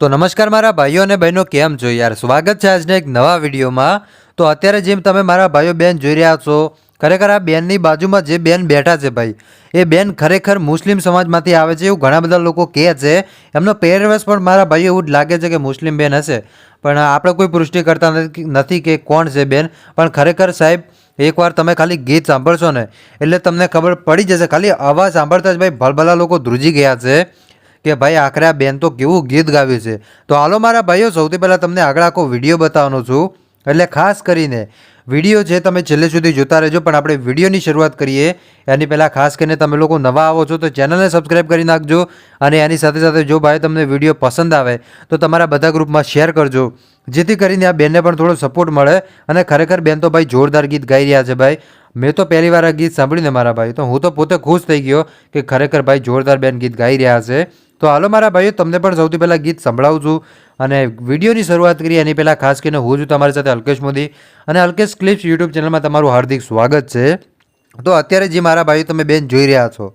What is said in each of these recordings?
તો નમસ્કાર મારા ભાઈઓ અને બહેનો, કેમ છો યાર? સ્વાગત છે આજના એક નવા વિડીયોમાં. તો અત્યારે જેમ તમે મારા ભાઈઓ બેન જોઈ રહ્યા છો, ખરેખર આ બેનની બાજુમાં જે બેન બેઠા છે ભાઈ, એ બેન ખરેખર મુસ્લિમ સમાજમાંથી આવે છે એવું ઘણા બધા લોકો કહે છે. એમનો પહેરવેશ પણ મારા ભાઈઓ એવું જ લાગે છે કે મુસ્લિમ બેન હશે. પણ આપણે કોઈ પુષ્ટિ કરતા નથી નથી કે કોણ છે બેન પણ ખરેખર સાહેબ, એકવાર તમે ખાલી ગીત સાંભળશો ને, એટલે તમને ખબર પડી જશે. ખાલી અવાજ સાંભળતા જ ભાઈ ભલભલા લોકો ધ્રુજી ગયા છે. કે ભાઈ આખરે આ બેન તો કેવું ગીત ગાવ્યું છે. તો હાલો મારા ભાઈઓ, સૌથી પહેલાં તમને આગળ આખો વીડિયો બતાવવાનો છું. એટલે ખાસ કરીને, વીડિયો છે તમે છેલ્લે સુધી જોતા રહેજો, પણ આપણે વિડીયોની શરૂઆત કરીએ. એની પહેલાં ખાસ કરીને તમે લોકો નવા આવો છો, તો ચેનલને સબસ્ક્રાઈબ કરી નાખજો અને એની સાથે સાથે જો ભાઈ તમને વીડિયો પસંદ આવે, તો તમારા બધા ગ્રુપમાં શેર કરજો. જેથી કરીને આ બેનને પણ થોડો સપોર્ટ મળે અને ખરેખર બેન તો ભાઈ જોરદાર ગીત ગાઈ રહ્યા છે ભાઈ. મેં તો પહેલી વાર આ ગીત સાંભળીને મારા ભાઈ, તો હું તો પોતે ખુશ થઈ ગયો કે ખરેખર ભાઈ જોરદાર બેન ગીત ગાઈ રહ્યા છે. તો હાલો મારા ભાઈઓ, તમને પણ સૌથી પહેલાં ગીત સંભળાવું છું અને વિડીયોની શરૂઆત કરીએ, એની પહેલાં ખાસ કરીને હું છું તમારી સાથે અલ્કેશ મોદી અને અલ્કેશ ક્લિપ્સ યુટ્યુબ ચેનલમાં તમારું હાર્દિક સ્વાગત છે. તો અત્યારે જે મારા ભાઈઓ તમે બેન જોઈ રહ્યા છો,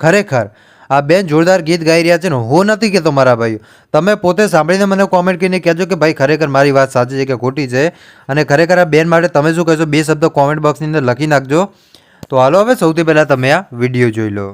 ખરેખર આ બેન જોરદાર ગીત ગાઈ રહ્યા છે ને હું નથી કહેતો મારા ભાઈઓ. તમે પોતે સાંભળીને મને કોમેન્ટ કરીને કહેજો કે ભાઈ ખરેખર મારી વાત સાચી છે કે ખોટી છે અને ખરેખર આ બેન માટે તમે શું કહેશો? બે શબ્દ કોમેન્ટ બોક્સની અંદર લખી નાખજો. તો હાલો હવે સૌથી પહેલાં તમે આ વીડિયો જોઈ લો.